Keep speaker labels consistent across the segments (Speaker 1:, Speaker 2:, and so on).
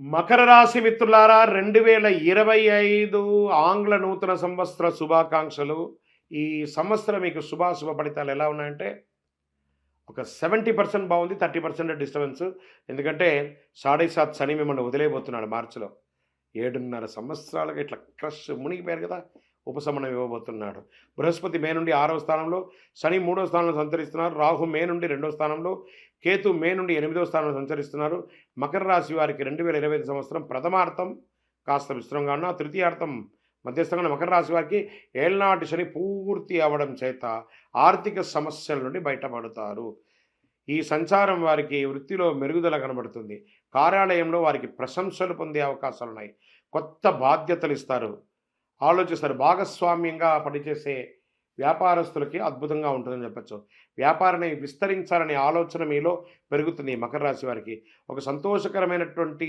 Speaker 1: మకర రాశి మిత్రులారా రెండు వేల ఇరవై ఐదు ఆంగ్ల నూతన సంవత్సర శుభాకాంక్షలు. ఈ సంవత్సరం మీకు శుభాశుభ ఫలితాలు ఎలా ఉన్నాయంటే ఒక సెవెంటీ పర్సెంట్ బాగుంది థర్టీ పర్సెంట్ డిస్టర్బెన్స్. ఎందుకంటే సాడే సాత్ శని మిమ్మల్ని వదిలేయబోతున్నాడు మార్చిలో. ఏడున్నర సంవత్సరాలుగా ఇట్లా క్రష్ మునిగిపోయారు కదా ఉపశమనం ఇవ్వబోతున్నాడు. బృహస్పతి మే నుండి ఆరవ స్థానంలో శని మూడో స్థానంలో సంచరిస్తున్నారు. రాహు మే నుండి రెండవ స్థానంలో కేతు మే నుండి ఎనిమిదవ స్థానంలో సంచరిస్తున్నారు. మకర రాశి వారికి రెండు వేల ఇరవై ఐదు సంవత్సరం ప్రథమార్థం. కాస్త విస్తృతంగా ఉన్న తృతీయార్థం మధ్యస్థంగా మకర రాశి వారికి ఏళ్ళనాటి శని పూర్తి అవ్వడం చేత ఆర్థిక సమస్యల నుండి బయటపడతారు. ఈ సంచారం వారికి వృత్తిలో మెరుగుదల కనబడుతుంది. కార్యాలయంలో వారికి ప్రశంసలు పొందే అవకాశాలు ఉన్నాయి కొత్త బాధ్యతలు ఇస్తారు. ఆలోచిస్తారు. భాగస్వామ్యంగా పనిచేసే వ్యాపారస్తులకి అద్భుతంగా ఉంటుందని చెప్పచ్చు. వ్యాపారాన్ని విస్తరించాలనే ఆలోచన మీలో పెరుగుతుంది మకర రాశి వారికి. ఒక సంతోషకరమైనటువంటి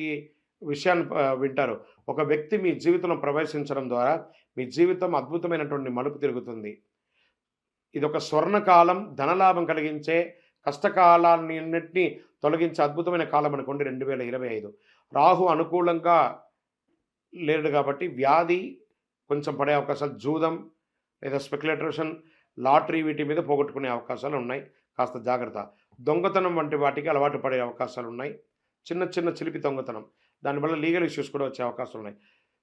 Speaker 1: విషయాన్ని వింటారు. ఒక వ్యక్తి మీ జీవితంలో ప్రవేశించడం ద్వారా మీ జీవితం అద్భుతమైనటువంటి మలుపు తిరుగుతుంది. ఇది ఒక స్వర్ణకాలం ధనలాభం కలిగించే కష్టకాలాన్నిన్నింటినీ తొలగించే అద్భుతమైన కాలం అనుకోండి రెండు వేల ఇరవై ఐదు. రాహు అనుకూలంగా లేడు కాబట్టి వ్యాధి కొంచెం పడే అవకాశాలు జూదం లేదా స్పెక్యులేటరేషన్ లాటరీ వీటి మీద పోగొట్టుకునే అవకాశాలు ఉన్నాయి. కాస్త జాగ్రత్త. దొంగతనం వంటి వాటికి అలవాటు పడే అవకాశాలు ఉన్నాయి. చిన్న చిన్న చిలిపి దొంగతనం. దానివల్ల లీగల్ ఇష్యూస్ కూడా వచ్చే అవకాశాలు ఉన్నాయి.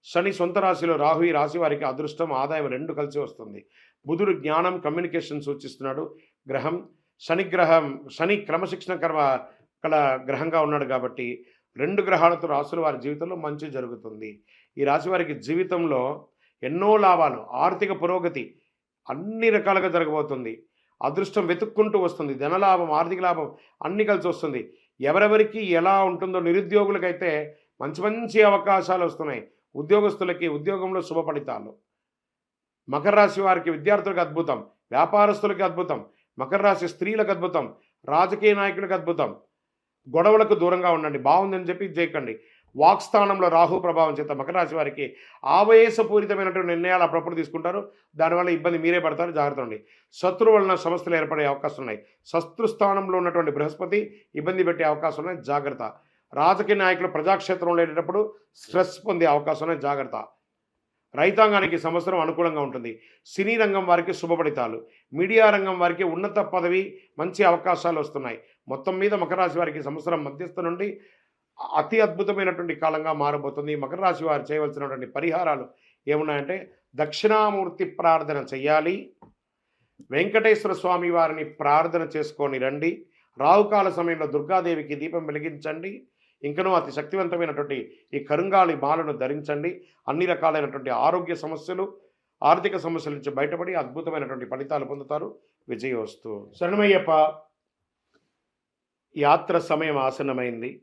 Speaker 1: శని సొంత రాశిలో రాహు ఈ రాశి వారికి అదృష్టం ఆదాయం రెండు కలిసి వస్తుంది. బుధుడు జ్ఞానం కమ్యూనికేషన్ సూచిస్తున్నాడు. గ్రహం శని గ్రహం శని క్రమశిక్షణ కర్మ కల గ్రహంగా ఉన్నాడు కాబట్టి రెండు గ్రహాలతో రాసుల వారి జీవితంలో మంచి జరుగుతుంది. ఈ రాశి వారికి జీవితంలో ఎన్నో లాభాలు ఆర్థిక పురోగతి అన్ని రకాలుగా జరగబోతుంది. అదృష్టం వెతుక్కుంటూ వస్తుంది. ధనలాభం ఆర్థిక లాభం అన్ని కలిసి వస్తుంది. ఎవరెవరికి ఎలా ఉంటుందో నిరుద్యోగులకైతే మంచి మంచి అవకాశాలు వస్తున్నాయి. ఉద్యోగస్తులకి ఉద్యోగంలో శుభ ఫలితాలు. మకర రాశి వారికి విద్యార్థులకు అద్భుతం. వ్యాపారస్తులకి అద్భుతం. మకర రాశి స్త్రీలకు అద్భుతం. రాజకీయ నాయకులకు అద్భుతం. గొడవలకు దూరంగా ఉండండి. బాగుందని చెప్పి చేయకండి. వాక్స్థానంలో రాహు ప్రభావం చేత మకర రాశి వారికి ఆవేశపూరితమైనటువంటి నిర్ణయాలు అప్పుడప్పుడు తీసుకుంటారు. దానివల్ల ఇబ్బంది మీరే పడతారు. జాగ్రత్త ఉండి శత్రు వలన సమస్యలు ఏర్పడే అవకాశం ఉన్నాయి. శత్రుస్థానంలో ఉన్నటువంటి బృహస్పతి ఇబ్బంది పెట్టే అవకాశం ఉన్నాయి. జాగ్రత్త. రాజకీయ నాయకులు ప్రజాక్షేత్రంలో వెళ్ళేటప్పుడు స్ట్రెస్ పొందే అవకాశం ఉన్నాయి. జాగ్రత్త. రైతాంగానికి సంవత్సరం అనుకూలంగా ఉంటుంది. సినీ రంగం వారికి శుభఫలితాలు మీడియా రంగం వారికి ఉన్నత పదవి మంచి అవకాశాలు వస్తున్నాయి. మొత్తం మీద మకర రాశి వారికి సంవత్సరం మధ్యస్థ నుండి అతి అద్భుతమైనటువంటి కాలంగా మారబోతుంది. మకర రాశి వారు చేయవలసినటువంటి పరిహారాలు ఏమున్నాయంటే దక్షిణామూర్తి ప్రార్థన చేయాలి వెంకటేశ్వర స్వామి వారిని ప్రార్థన చేసుకొని రండి. రాహుకాల సమయంలో దుర్గాదేవికి దీపం వెలిగించండి. ఇంకనూ అతి శక్తివంతమైనటువంటి ఈ కరుంగాలి మాలను ధరించండి. అన్ని రకాలైనటువంటి ఆరోగ్య సమస్యలు ఆర్థిక సమస్యల నుంచి బయటపడి అద్భుతమైనటువంటి ఫలితాలు పొందుతారు. విజయోస్తు. శరణమయ్యప్ప యాత్ర సమయం ఆసనమైంది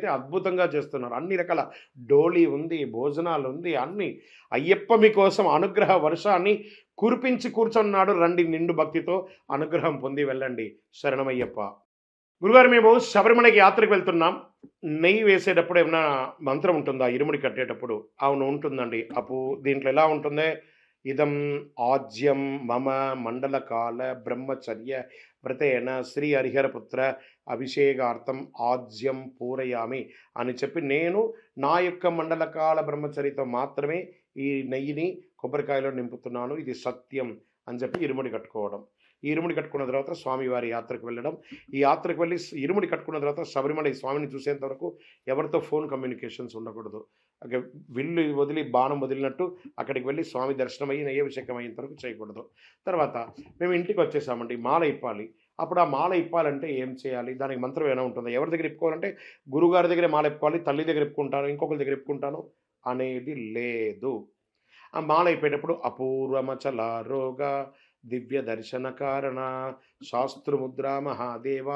Speaker 1: అయితే అద్భుతంగా చేస్తున్నారు. అన్ని రకాల డోలీ ఉంది భోజనాలు ఉంది అన్ని. అయ్యప్ప మీకోసం అనుగ్రహ వర్షాన్ని కురిపించి కూర్చున్నాడు. రండి నిండు భక్తితో అనుగ్రహం పొంది వెళ్ళండి. శరణమయ్యప్ప. గురుగారు మేము శబరిమలకి యాత్రకు వెళ్తున్నాం. నెయ్యి వేసేటప్పుడు ఏమైనా మంత్రం ఉంటుందా? ఇరుముడి కట్టేటప్పుడు. అవును ఉంటుందండి. అప్పు దీంట్లో ఎలా ఉంటుంది? ఇదం ఆజ్యం మమ మండలకాల బ్రహ్మచర్య వ్రతేన శ్రీ హరిహరపుత్ర అభిషేకార్థం ఆజ్యం పూరయామి అని చెప్పి నేను నా యొక్క మండలకాల బ్రహ్మచరితో మాత్రమే ఈ నెయ్యిని కొబ్బరికాయలో నింపుతున్నాను. ఇది సత్యం అని చెప్పి ఇరుముడి కట్టుకోవడం. ఈ ఇరుముడి కట్టుకున్న తర్వాత స్వామివారి యాత్రకు వెళ్ళడం. ఈ యాత్రకు వెళ్ళి ఇరుముడి కట్టుకున్న తర్వాత శబరిమల ఈ స్వామిని చూసేంత వరకు ఎవరితో ఫోన్ కమ్యూనికేషన్స్ ఉండకూడదు. విల్లు వదిలి బాణం వదిలినట్టు అక్కడికి వెళ్ళి స్వామి దర్శనం అయ్యి నయ్యభిషేకం అయ్యేంత వరకు చేయకూడదు. తర్వాత మేము ఇంటికి వచ్చేసామండి. మాల ఇప్పాలి అప్పుడు ఆ మాల ఇప్పాలంటే ఏం చేయాలి? దానికి మంత్రం ఏమైనా ఉంటుంది? ఎవరి దగ్గర ఇప్పుకోవాలంటే గురుగారి దగ్గరే మాల ఇప్పుకోవాలి తల్లి దగ్గర ఇప్పుకుంటాను ఇంకొకరి దగ్గర ఇప్పుకుంటాను అనేది లేదు. ఆ మాల అయిపోయేటప్పుడు అపూర్వమచల రోగ దివ్య దర్శన కారణ శాస్త్రముద్ర మహాదేవ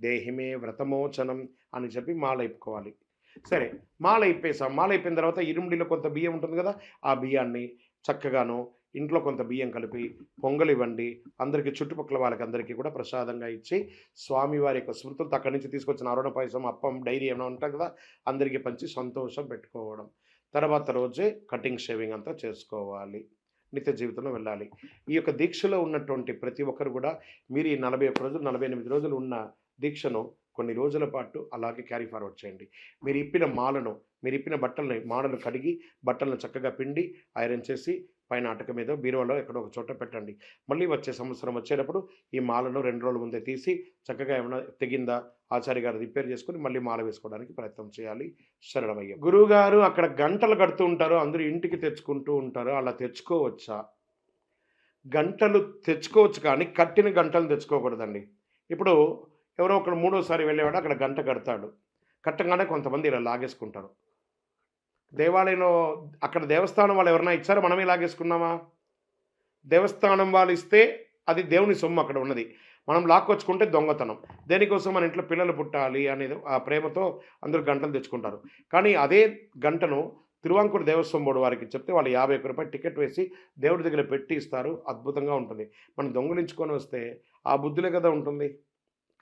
Speaker 1: దేహిమే వ్రతమోచనం అని చెప్పి మాల ఇప్పుకోవాలి. సరే మాల ఇప్పేసాం మాల అయిపోయిన తర్వాత ఇరుముడిలో కొంత బియ్యం ఉంటుంది కదా ఆ బియ్యాన్ని చక్కగాను ఇంట్లో కొంత బియ్యం కలిపి పొంగల్ ఇవ్వండి అందరికీ చుట్టుపక్కల వాళ్ళకి అందరికీ కూడా ప్రసాదంగా ఇచ్చి స్వామివారి యొక్క స్మృతులతో అక్కడి నుంచి తీసుకొచ్చిన అరుణ పాయసం అప్పం డైరీ ఏమైనా ఉంటాయి కదా అందరికీ పంచి సంతోషం పెట్టుకోవడం. తర్వాత రోజే కటింగ్ షేవింగ్ అంతా చేసుకోవాలి. నిత్య జీవితంలో వెళ్ళాలి. ఈ యొక్క దీక్షలో ఉన్నటువంటి ప్రతి ఒక్కరు కూడా మీరు ఈ నలభై ఒక్క రోజులు నలభై ఎనిమిది రోజులు ఉన్న దీక్షను కొన్ని రోజుల పాటు అలాగే క్యారీ ఫార్వర్డ్ చేయండి. మీరు ఇప్పిన మాలను మీరు ఇప్పిన బట్టల్ని మాడలు కడిగి బట్టలను చక్కగా పిండి ఐరన్ చేసి పైన అటక మీద బీరువాలో ఎక్కడో ఒక చోట పెట్టండి. మళ్ళీ వచ్చే సంవత్సరం వచ్చేటప్పుడు ఈ మాలను రెండు రోజుల ముందే తీసి చక్కగా ఏమైనా తెగిందా? ఆచార్య గారు రిపేర్ చేసుకుని మళ్ళీ మాల వేసుకోవడానికి ప్రయత్నం చేయాలి. శరణమయ్య. గురువు గారు అక్కడ గంటలు కడుతూ ఉంటారు. అందరూ ఇంటికి తెచ్చుకుంటూ ఉంటారు. అలా తెచ్చుకోవచ్చా? గంటలు తెచ్చుకోవచ్చు కానీ కట్టిన గంటలు తెచ్చుకోకూడదండి. ఇప్పుడు ఎవరో ఒకడు మూడోసారి వెళ్ళేవాడు అక్కడ గంట కడతాడు. కట్టగానే కొంతమంది ఇలా లాగేసుకుంటారు. దేవాలయంలో అక్కడ దేవస్థానం వాళ్ళు ఎవరైనా ఇచ్చారో? మనమే లాగేసుకున్నామా దేవస్థానం వాళ్ళు ఇస్తే అది దేవుని సొమ్ము అక్కడ ఉన్నది. మనం లాక్కొచ్చుకుంటే దొంగతనం. దేనికోసం మన ఇంట్లో పిల్లలు పుట్టాలి అనేది ఆ ప్రేమతో అందరూ గంటలు తెచ్చుకుంటారు. కానీ అదే గంటను తిరువాంకూరు దేవస్వం బోర్డు వారికి చెప్తే వాళ్ళు యాభై ఒక్క రూపాయలు టికెట్ వేసి దేవుడి దగ్గర పెట్టి ఇస్తారు. అద్భుతంగా ఉంటుంది. మనం దొంగలించుకొని వస్తే ఆ బుద్ధులే కదా ఉంటుంది.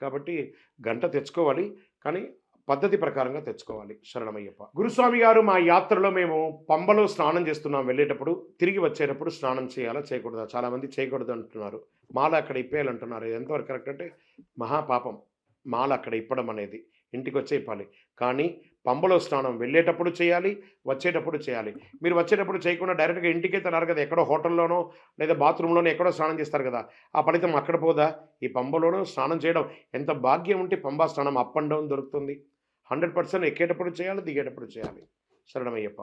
Speaker 1: కాబట్టి గంట తెచ్చుకోవాలి. కానీ పద్ధతి ప్రకారంగా తెచ్చుకోవాలి. శరణమయ్యప్ప. గురుస్వామి గారు మా యాత్రలో మేము పంబలో స్నానం చేస్తున్నాం వెళ్ళేటప్పుడు తిరిగి వచ్చేటప్పుడు స్నానం చేయాలా చేయకూడదా? చాలామంది చేయకూడదు అంటున్నారు. మాల అక్కడ ఇప్పేయాలంటున్నారు. ఇది ఎంతవరకు కరెక్ట్ అంటే మహాపాపం. మాల అక్కడ ఇప్పడం అనేది. ఇంటికి వచ్చే ఇప్పాలి. కానీ పంబలో స్నానం వెళ్ళేటప్పుడు చేయాలి వచ్చేటప్పుడు చేయాలి. మీరు వచ్చేటప్పుడు చేయకుండా డైరెక్ట్గా ఇంటికే తినారు కదా? ఎక్కడో హోటల్లోనో లేదా బాత్రూంలోనో ఎక్కడో స్నానం చేస్తారు కదా? ఆ ఫలితం అక్కడ పోదా? ఈ పంబలోనూ స్నానం చేయడం. ఎంత భాగ్యం ఉంటే పంబా స్నానం అప్ అండ్ డౌన్ దొరుకుతుంది. హండ్రెడ్ పర్సెంట్ ఎక్కేటప్పుడు చేయాలి దిగేటప్పుడు చేయాలి. శరణమయ్యప్ప.